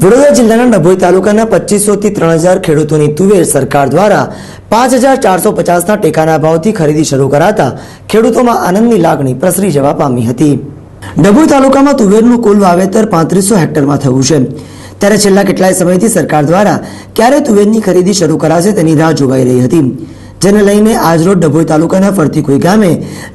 વડોદરા જિલ્લાના ડભોઈ તાલુકાના પચીસોથી ત્રણ હજાર ખેડૂતોની તુવેર સરકાર દ્વારા પાંચ હજાર ચારસો પચાસના ટેકાના ભાવથી ખરીદી શરૂ કરાતા ખેડૂતોમાં આનંદની લાગણી પ્રસરી જવા પામી હતી. ડભોઈ તાલુકામાં તુવેરનું કુલ વાવેતર પાંત્રીસો હેક્ટરમાં થયું છે. ત્યારે છેલ્લા કેટલાય સમયથી સરકાર દ્વારા ક્યારે તુવેરની ખરીદી શરૂ કરાશે તેની રાહ જોવાઈ રહી હતી. જેને લઈને આજરોજ ડભોઈ તાલુકાના ફરતીકુઈ ગામે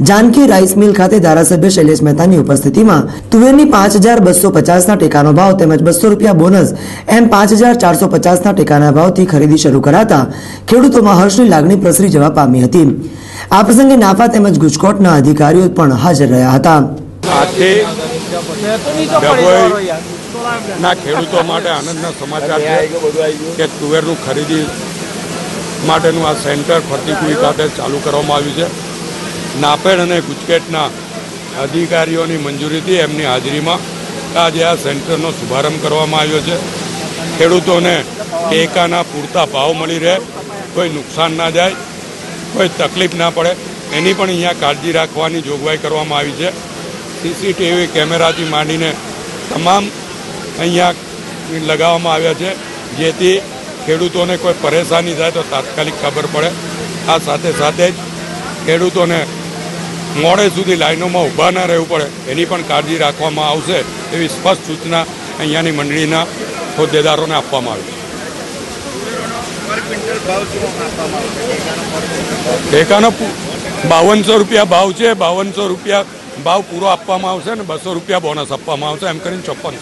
જાનકી રાઈસ મિલ ખાતે ધારાસભ્ય શૈલેષ મહેતાની ઉપસ્થિતિમાં તુવેરની પાંચ હજાર બસો પચાસના ટેકાનો ભાવ તેમજ બસો રૂપિયા બોનસ એમ પાંચ હજાર ચારસો પચાસના ટેકાના ભાવથી ખરીદી શરૂ કરાતા ખેડૂતોમાં હર્ષની લાગણી પ્રસરી જવા પામી હતી. આ પ્રસંગે નાફા તેમજ ગુજકોટના અધિકારીઓ પણ હાજર રહ્યા હતા. ના ખેડૂતો માટે આનંદના સમાચાર છે કે તુવેરનું ખરીદી માટેનું આ સેન્ટર ફરતીકુઈ ખાતે ચાલુ કરવામાં આવ્યું છે. નાપેડ અને ગુજકેટના અધિકારીઓની મંજૂરીથી એમની હાજરીમાં આજે આ સેન્ટરનો શુભારંભ કરવામાં આવ્યો છે. ખેડૂતોને ટેકાના પૂરતા ભાવ મળી રહે, કોઈ નુકસાન ના જાય, કોઈ તકલીફ ના પડે, એની પણ અહીંયા કાળજી રાખવાની જોગવાઈ કરવામાં આવી છે. સીસીટીવી કેમેરાથી માંડીને તમામ અહીંયા લગાવવામાં આવ્યા છે, જેથી ખેડૂતોને કોઈ પરેશાની થાય તો તાત્કાલિક ખબર પડે. આ સાથે સાથે જ ખેડૂતોને મોડે સુધી લાઈનોમાં ઊભા ના રહેવું પડે. એની પણ કાળજી રાખવામાં આવશે એવી સ્પષ્ટ સૂચના અહીંયાની મંડળીના હોદ્દેદારોને આપવામાં આવી ટેકાનો બાવનસો રૂપિયા ભાવ છે. બાવનસો રૂપિયા ભાવ પૂરો આપવામાં આવશે અને બસો રૂપિયા બોનસ આપવામાં આવશે. એમ કરીને ચોપન